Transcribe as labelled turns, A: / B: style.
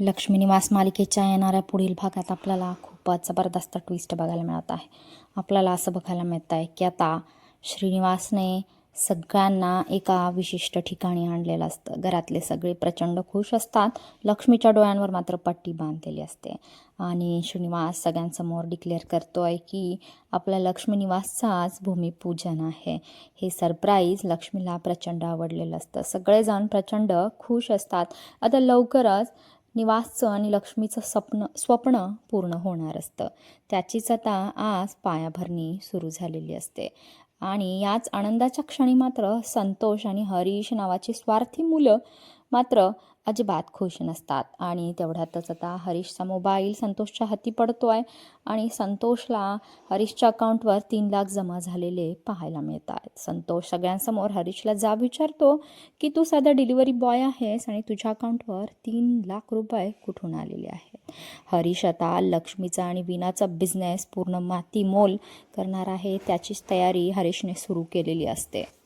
A: लक्ष्मी निवास मालिकेच्या येणाऱ्या पुढील भागात आपल्याला खूपच जबरदस्त ट्विस्ट बघायला मिळत आहे. आपल्याला असं बघायला मिळत आहे की आता श्रीनिवासने सगळ्यांना एका विशिष्ट ठिकाणी आणलेलं असतं. घरातले सगळे प्रचंड खुश असतात. लक्ष्मीच्या डोळ्यांवर मात्र पट्टी बांधलेली असते. आणि श्रीनिवास सगळ्यांसमोर डिक्लेअर करतो आहे की आपल्या लक्ष्मी निवासचं आज भूमिपूजन आहे. हे सरप्राईज लक्ष्मीला प्रचंड आवडलेलं असतं. सगळेजण प्रचंड खुश असतात. आता लवकरच निवासचं आणि लक्ष्मीचं स्वप्न स्वप्न पूर्ण होणार असतं. त्याचीच आता आज पायाभरणी सुरू झालेली असते. आणि याच आनंदाच्या क्षणी मात्र संतोष आणि हरीश नावाची स्वार्थी मुलं मात्र अजिबात खुश नसतात. आणि तेवढ्यातच आता हरीशचा मोबाईल संतोषच्या हाती पडतो आहे आणि संतोषला हरीशच्या अकाउंटवर तीन लाख जमा झालेले पाहायला मिळत आहेत संतोष सगळ्यांसमोर हरीशला जा विचारतो की तू साधा डिलिव्हरी बॉय आहेस आणि तुझ्या अकाउंटवर तीन लाख रुपये कुठून आलेले आहेत? हरीश आता लक्ष्मीचा आणि विनाचा बिझनेस पूर्ण माती मोल करणार आहे. त्याचीच तयारी हरीशने सुरू केलेली असते.